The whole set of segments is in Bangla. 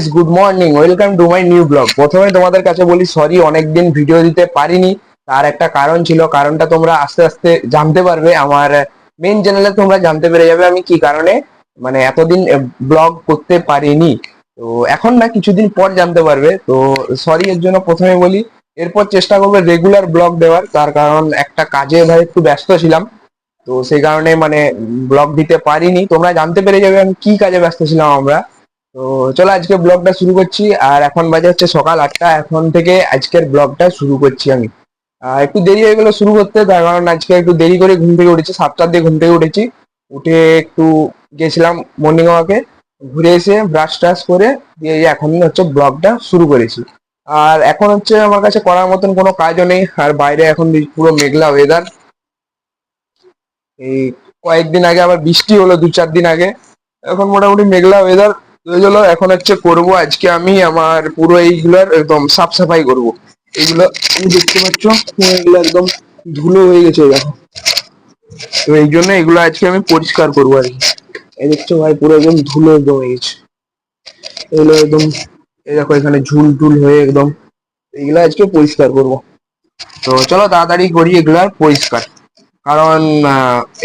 Guys good morning welcome to my new blog প্রথমে তোমাদের কাছে বলি সরি অনেকদিন ভিডিও দিতে পারিনি। তার একটা কারণ ছিল, কারণটা তোমরা আস্তে আস্তে জানতে পারবে। আমার মেন চ্যানেলে তোমরা জানতে পেরে যাবে আমি কি কারণে মানে এতদিন ব্লগ করতে পারিনি। তো এখন না কিছুদিন পর জানতে পারবে। তো সরি এর জন্য প্রথমে বলি, এরপর চেষ্টা করব রেগুলার ব্লগ দেওয়ার। তার কারণ একটা কাজে ভাই একটু ব্যস্ত ছিলাম। তো সেই কারণে মানে ব্লগ দিতে পারিনি। তোমরা জানতে পেরে যাবে আমি কি কাজে ব্যস্ত ছিলাম আমরা। তো চলো আজকে ব্লগটা শুরু করছি। আর এখন বাজে হচ্ছে সকাল আটটা। এখন থেকে আজকের ব্লগটা শুরু করছি আমি। একটু দেরি হয়ে গেলো শুরু করতে, তার কারণ আজকে একটু দেরি করে ঘুম থেকে উঠেছি। সাতটার দিয়ে ঘুম থেকে উঠেছি। উঠে একটু গেছিলাম মর্নিং ওয়াকে ঘুরে এসে ব্রাশ ট্রাশ করে দিয়ে এখন হচ্ছে ব্লগটা শুরু করেছি। আর এখন হচ্ছে আমার কাছে করার মতন কোনো কাজও নেই। আর বাইরে এখন পুরো মেঘলা ওয়েদার এই কয়েকদিন আগে আবার বৃষ্টি হলো দু চার দিন আগে। এখন মোটামুটি মেঘলা ওয়েদার গেলো এখন হচ্ছে করব। আজকে আমি আমার পুরো এইগুলার একদম সাফ সাফাই করব। এইগুলো তুমি দেখতে পাচ্ছ এগুলো একদম ধুলো হয়ে গেছে দেখো তো এই জন্য এগুলো আজকে আমি পরিষ্কার করব আর কি। এই দেখছ ভাই, পুরো একদম ধুলো একদম হয়ে গেছে। এগুলো একদম, এই দেখো এখানে ঝুল টুল হয়ে একদম এগুলো আজকে পরিষ্কার করব। তো চলো তাড়াতাড়ি করি এগুলার পরিষ্কার। কারণ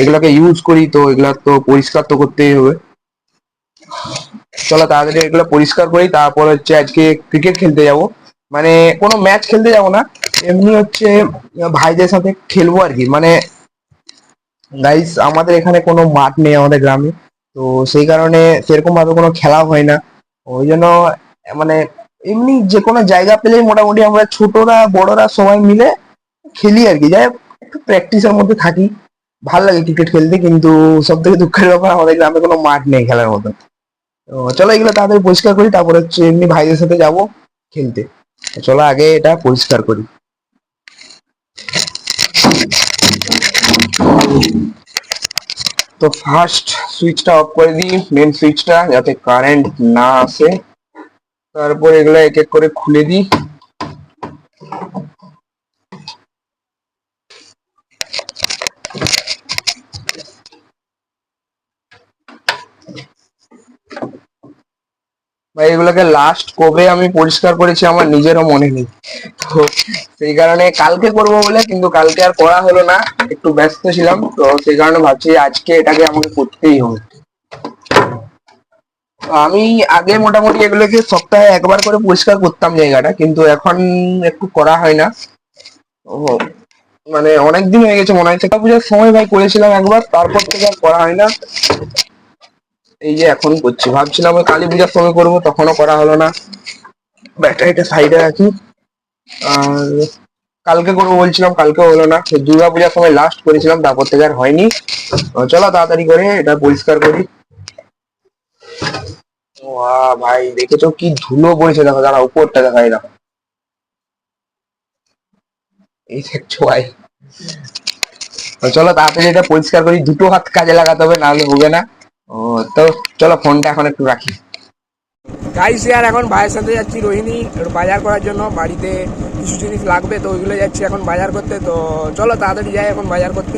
এগুলাকে ইউজ করি তো, এগুলা তো পরিষ্কার তো করতেই হবে। চলো তাড়াতাড়ি এগুলো পরিষ্কার করি, তারপর হচ্ছে আজকে ক্রিকেট খেলতে যাব। মানে কোনো ম্যাচ খেলতে যাব না, এমনি হচ্ছে ভাইদের সাথে খেলব আর কি। মানে গাইস আমাদের এখানে কোনো মাঠ নেই আমাদের গ্রামে, তো সেই কারণে সেরকম ভাবে কোনো খেলা হয় না। ওই জন্য মানে এমনি যে কোনো জায়গা পেলেই মোটামুটি আমরা ছোটরা, বড়রা সবাই মিলে খেলি আর কি। যাই একটু প্র্যাকটিসের মধ্যে থাকি। ভালো লাগে ক্রিকেট খেলতে, কিন্তু সব থেকে দুঃখের ব্যাপার আমাদের গ্রামে কোনো মাঠ নেই খেলার মতন। তো চলো এগুলো তাদের পরিষ্কার করি, তারপর হচ্ছে এমনি ভাইদের সাথে যাব খেলতে। চলো আগে এটা পরিষ্কার করি। তো ফার্স্ট সুইচটা অফ করে দিই মেন সুইচটা যাতে কারেন্ট না আসে। তারপর এগুলো এক এক করে খুলে দিই। ভাই এগুলোকে লাস্ট কবে আমি পরিষ্কার করেছি আমার নিজেরও মনে নেই। তো সেই কারণে কালকে করব বলে, কিন্তু কালকে আর করা হলো না, একটু ব্যস্ত ছিলাম, তো সেই কারণে ভাবছি আজকে এটাকে আমাকে করতেই হবে। আমি আগে মোটামুটি এগুলোকে সপ্তাহে একবার করে পরিষ্কার করতাম জায়গাটা, কিন্তু এখন একটু করা হয় না। ও মানে অনেকদিন হয়ে গেছে মনে হয় সেটা পুজোর সময় ভাই করেছিলাম একবার, তারপর থেকে আর করা হয় না। এই যে এখন করছি, ভাবছিলাম ওই কালী পূজার সময় করব, তখনও করা হলো না। ব্যাটারিটা সাইডে রাখি। আর কালকে করব বলছিলাম কালকে হলো না। দুর্গা পূজার সময় লাস্ট করেছিলাম, তারপর থেকে আর হয়নি। চলো তাড়াতাড়ি করে এটা পরিষ্কার করি। ভাই, দেখেছ কি ধুলো পড়েছে? দেখো, দাঁড়া, উপরটা দেখা এই দেখো। এই দেখছ ভাই। চলো তাড়াতাড়ি এটা পরিষ্কার করি। দুটো হাত কাজে লাগাতে হবে, নাহলে হবে না। ও, তো চলো ফোনটা এখন একটু রাখি। গাইস ইয়ার এখন ভাইয়ের সাথে যাচ্ছি রোহিণী বাজার করার জন্য। বাড়িতে কিছু জিনিস লাগবে তো ওইগুলো যাচ্ছি এখন বাজার করতে। তো চলো তাড়াতাড়ি যাই এখন বাজার করতে।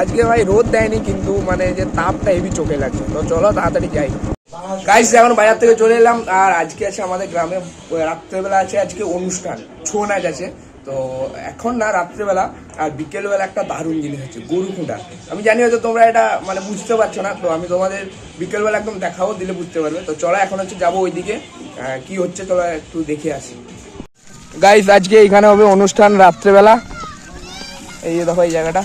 আজকে ভাই রোদ দেয়নি, কিন্তু মানে যে তাপটা হেভি চোখে লাগছে। তো চলো তাড়াতাড়ি যাই। গাইস এখন বাজার থেকে চলে এলাম। আর আজকে আছে আমাদের গ্রামে, রাত্রেবেলা আছে আজকে অনুষ্ঠান, ছৌ নাচ আছে। তো এখন না, রাত্রেবেলা আর বিকেলবেলা একটা দারুণ জিনিস হচ্ছে, গরু খুঁটা আমি জানি হয়তো তোমরা এটা মানে বুঝতে পারছ না, তো আমি তোমাদের বিকেলবেলা একদম দেখাবো, দিলে বুঝতে পারবে। তো চলা, এখন হচ্ছে যাব ওইদিকে কি হচ্ছে চলা একটু দেখে আসি। গাইস আজকে এখানে হবে অনুষ্ঠান রাত্রেবেলা। এই দেখো, এই জায়গাটা।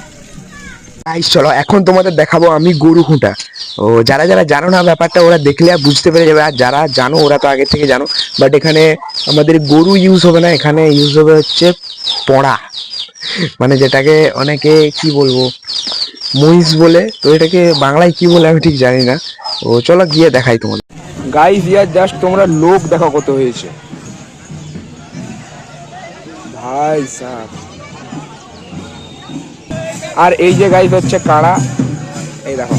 গাইস চলো, এখন তোমাদের দেখাবো আমি গরু খুঁটা ও, যারা যারা জানো না ব্যাপারটা, ওরা দেখলে আর বুঝতে পেরে যাবে। আর যারা জানো, ওরা তো আগে থেকে জানো। বাট এখানে আমাদের গরু ইউজ হবে না, এখানে ইউজ হবে হচ্ছে পড়া। মানে যেটাকে অনেকে কি বলব, মহিষ বলে। তো এটাকে বাংলায় কি বলে আমি ঠিক জানি না। ও, চলো গিয়ে দেখাই তোমাদের। গাইস ইয়ার জাস্ট তোমরা লোক দেখা কত হয়েছে। ভাই সাহ আর এই যে গাইজ হচ্ছে কাড়া এই দেখো।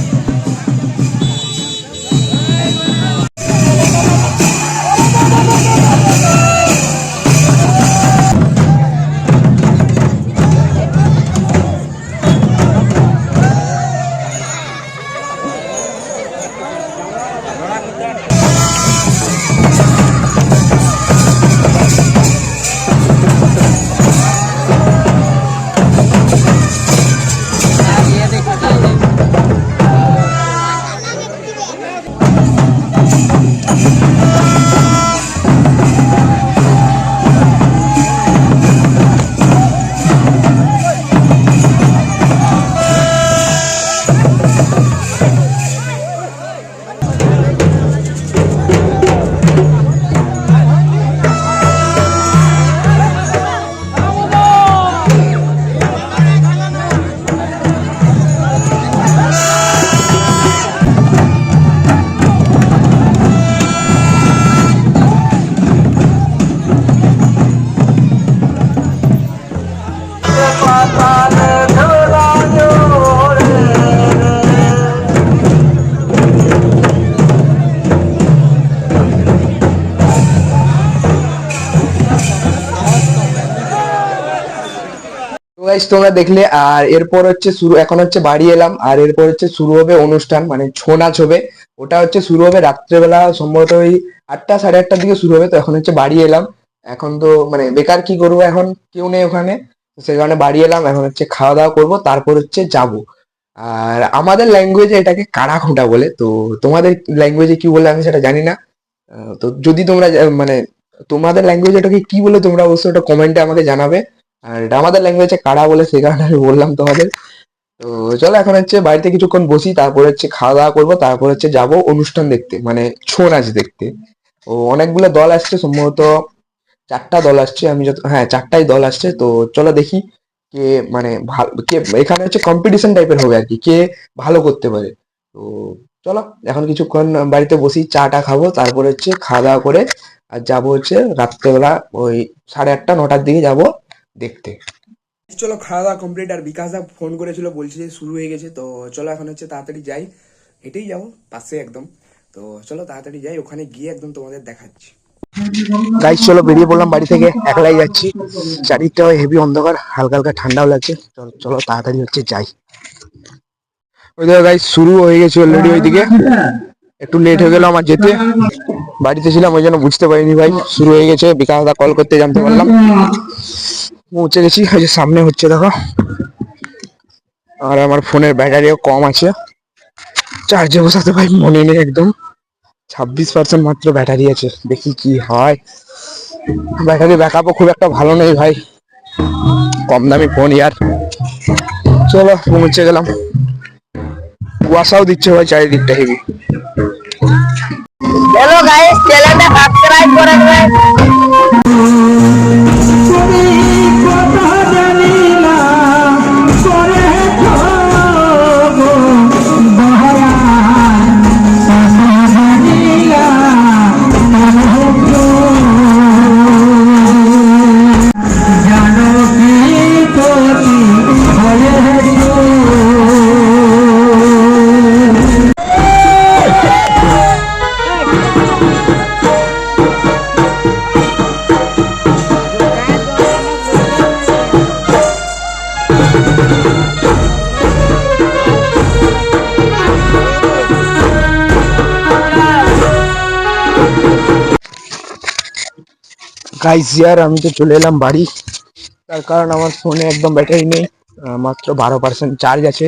তোমরা দেখলে, আর এরপর হচ্ছে শুরু, এখন হচ্ছে বাড়ি এলাম, আর এরপর হচ্ছে শুরু হবে অনুষ্ঠান মানে ছৌ নাচ হবে। ওটা হচ্ছে শুরু হবে রাত্রেবেলা, সম্ভবত ওই আটটা, সাড়ে আটটার দিকে শুরু হবে, তো এখন হচ্ছে বাড়ি এলাম। এখন তো মানে বেকার কি করব এখন? কেউ নেই ওখানে। সেই কারণে বাড়ি এলাম, এখন হচ্ছে খাওয়া দাওয়া করব, তারপর হচ্ছে যাব। আর আমাদের ল্যাঙ্গুয়েজে এটাকে কাড়া খোঁটা বলে, তো তোমাদের ল্যাঙ্গুয়েজে কি বলে আমি সেটা জানি না। তো যদি তোমরা মানে তোমাদের ল্যাঙ্গুয়েজে এটাকে কি বলে তোমরা অবশ্যই ওটা কমেন্টে আমাকে জানাবে। আর এটা আমাদের ল্যাঙ্গুয়েজে কাড়া বলে সেই কারণে আমি বললাম তোমাদের। তো চলো এখন হচ্ছে বাড়িতে কিছুক্ষণ বসি, তারপর হচ্ছে খাওয়া দাওয়া করব, তারপর হচ্ছে যাব অনুষ্ঠান দেখতে মানে ছৌ নাচ দেখতে। ও অনেকগুলো দল আসছে, সম্ভবত চারটা দল আসছে, আমি যত হ্যাঁ চারটাই দল আসছে, তো চলো দেখি কে মানে কে এখানে হচ্ছে কম্পিটিশন টাইপের হবে আর কি, কে ভালো করতে পারে। তো চলো, এখন কিছুক্ষণ বাড়িতে বসি, চাটা খাব, তারপর হচ্ছে খাওয়া দাওয়া করে আর যাব হচ্ছে রাত্রেবেলা ওই সাড়ে আটটা, নটার দিকে যাব দেখতে। চলো, খাওয়া দাওয়া কমপ্লিট আর বিকাশ দা ফোন করেছিল, বলছে যে শুরু হয়ে গেছে, তো চলো এখন হচ্ছে তাড়াতাড়ি যাই। হেঁটেই যাব পাশে একদম। তো চলো, তাড়াতাড়ি যাই, ওখানে গিয়ে একদম তোমাদের দেখাচ্ছি। গাইস চলো বেরিয়ে পড়লাম বাড়ি থেকে, একলাই যাচ্ছি। চারিদিকটা হেভি অন্ধকার, হালকা হালকা ঠান্ডাও লাগছে। চলো চলো তাড়াতাড়ি হচ্ছে যাই। ওই দেখো গাইস শুরু হয়ে গেছে অলরেডি ওইদিকে। একটু লেট হয়ে গেল আমার যেতে। বাড়িতে ছিলাম, ওই জন্য বুঝতে পারিনি ভাই। শুরু হয়ে গেছে বিকাশ দা কল করতে জানতে পারলাম। পৌঁছে গেছি ওই যে সামনে হচ্ছে দেখো। আর আমার ফোনের ব্যাটারিও কম আছে। চার্জে বসাতে ভাই মনে নেই একদম। ছাব্বিশ পার্সেন্ট মাত্র ব্যাটারি আছে। দেখি কি হয়। ব্যাটারি ব্যাকআপও খুব একটা ভালো নেই ভাই। কম দামি ফোন ইয়ার। চলো, পৌঁছে গেলাম। কুয়াশাও দিচ্ছে ভাই চারিদিকটা হেভি গাইস চ্যানেলটা সাবস্ক্রাইব করে দেবেন গাইস ইয়ার আমি তো চলে এলাম বাড়ি। তার কারণ আমার ফোনে একদম ব্যাটারি নেই মাত্র বারো পার্সেন্ট চার্জ আছে।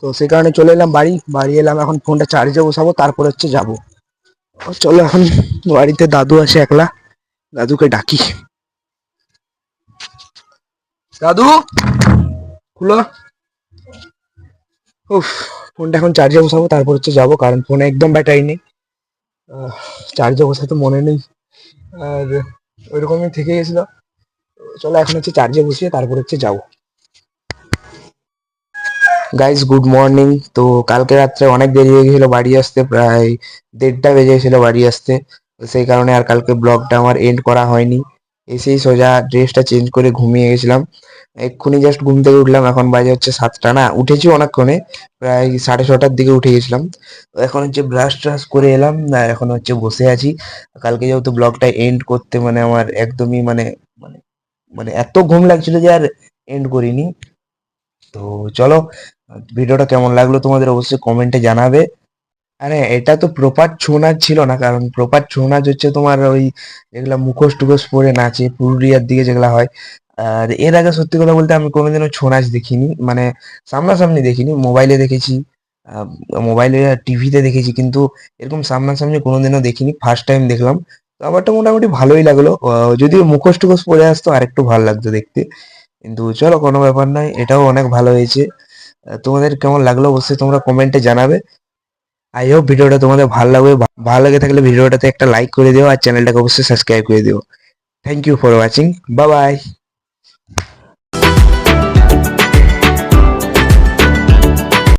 তো সেই কারণে চলে এলাম বাড়ি। বাড়ি এলাম, এখন ফোনটা চার্জে বসাবো, তারপর হচ্ছে যাব। চলো এখন বাড়িতে দাদু আছে একলা। দাদুকে ডাকি। দাদু! খুলো। উফ ফোনটা এখন চার্জে বসাবো, তারপর হচ্ছে যাব, কারণ ফোনে একদম ব্যাটারি নেই। চার্জে বসাতে মনে নেই। আর ওইরকমই থেকে গেছিল চলো এখন হচ্ছে চার্জে বসিয়ে তারপর হচ্ছে যাব। গাইজ গুড মর্নিং তো কালকে রাত্রে অনেক দেরি হয়ে গেছিল বাড়ি আসতে, প্রায় দেড়টা বেজে গেছিল বাড়ি আসতে। সেই কারণে আর কালকে ব্লগটা আমার এন্ড করা হয়নি। এসেই সোজা ড্রেসটা চেঞ্জ করে ঘুমিয়ে গেছিলাম। এক্ষুনি জাস্ট ঘুম থেকে উঠলাম, এখন বাজে হচ্ছে সাতটা, না, উঠেছি অনেকক্ষণে, প্রায় সাড়ে ছটার দিকে উঠে গেছিলাম। তো এখন হচ্ছে ব্রাশ ট্রাশ করে এলাম আর এখন হচ্ছে বসে আছি। কালকে যেহেতু ব্লগটা এন্ড করতে মানে আমার একদমই মানে মানে মানে এত ঘুম লাগছিল যে আর এন্ড করিনি। তো চলো, ভিডিওটা কেমন লাগল তোমাদের অবশ্যই কমেন্টে জানাবে। আরে, এটা তো প্রপার ছৌ নাচ ছিল না, কারণ প্রপার ছৌ নাচ হচ্ছে তোমার ওই যেগুলা মুখোশ টুখোশ পরে নাচে, পুরুলিয়ার দিকে যেগুলা হয় আর এর আগে সত্যি কথা বলতে আমি কোনোদিনও ছৌ নাচ দেখিনি মানে সামনাসামনি দেখিনি, মোবাইলে দেখেছি মোবাইলে টিভিতে দেখেছি, কিন্তু এরকম সামনাসামনি কোনোদিনও দেখিনি ফার্স্ট টাইম দেখলাম। তো আমারটা মোটামুটি ভালোই লাগল যদিও মুখোশ টুকোশ পরে আসতো, আরেকটু ভালো লাগতো দেখতে। কিন্তু চলো, কোনো ব্যাপার নয়, এটাও অনেক ভালো হয়েছে। তোমাদের কেমন লাগল অবশ্যই তোমরা কমেন্টে জানাবে। আই হোপ ভিডিওটা তোমাদের ভালো লাগবে ভালো লেগে থাকলে ভিডিওটাতে একটা লাইক করে দিও, আর চ্যানেলটাকে অবশ্যই সাবস্ক্রাইব করে দিও। Thank you for watching bye bye